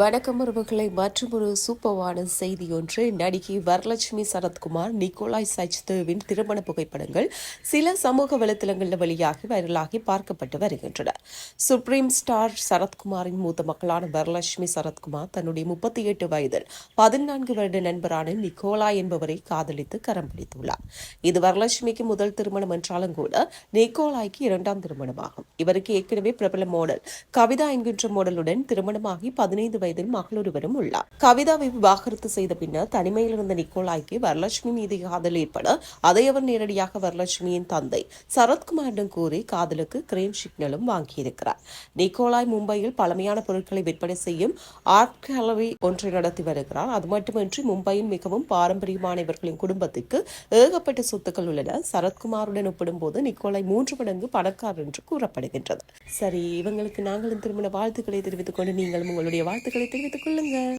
வணக்கம் உறவுகளை மற்றும் ஒரு சூப்பர்வான செய்தி ஒன்று. நடிகை வரலட்சுமி சரத்குமார் நிக்கோலாய் சச்தேவின் திருமண புகைப்படங்கள் சில சமூக வலைத்தளங்களில் வெளியாகி வைரலாகி பார்க்கப்பட்டு வருகின்றன. சுப்ரீம் ஸ்டார் சரத்குமாரின் மூத்த மக்களான வரலட்சுமி சரத்குமார் தன்னுடைய முப்பத்தி எட்டு வயதில் பதினான்கு வருட நண்பரான நிக்கோலாய் என்பவரை காதலித்து கரம் பிடித்துள்ளார். இது வரலட்சுமிக்கு முதல் திருமணம் என்றாலும் கூட நிக்கோலாய்க்கு இரண்டாம் திருமணமாகும். இவருக்கு ஏற்கனவே பிரபல மோடல் கவிதா என்கின்ற மோடலுடன் திருமணமாகி பதினைந்து வயது வயதில் மகளொருவரும் உள்ளார். கவிதாவை விவாகரத்து செய்த பின்னர் தனிமையில் இருந்த நிக்கோலாய்க்கு வரலட்சுமி மீது காதல் ஏற்பட அதை அவர் நேரடியாக வரலட்சுமியின் தந்தை சரத்குமாரிடம் கூறி காதலுக்கு கிரேம் சிக்னலும் வாங்கியிருக்கிறார். நிக்கோலாய் மும்பையில் பழமையான பொருட்களை விற்பனை செய்யும் ஆர்ட் கேலரி ஒன்றை நடத்தி வருகிறார். அது மட்டுமின்றி மும்பையின் மிகவும் பாரம்பரியமான இவர்களின் குடும்பத்திற்கு ஏகப்பட்ட சொத்துக்கள் உள்ளன. சரத்குமாருடன் ஒப்பிடும்போது நிக்கோலாய் மூன்று மடங்கு பணக்காரர் என்று கூறப்படுகின்றது. சரி இவங்களுக்கு நாங்களும் திருமண வாழ்த்துக்களை தெரிவித்துக் கொண்டு நீங்களும் உங்களுடைய வாழ்த்துக்கள் தெரிவித்துக் கொள்ளுங்க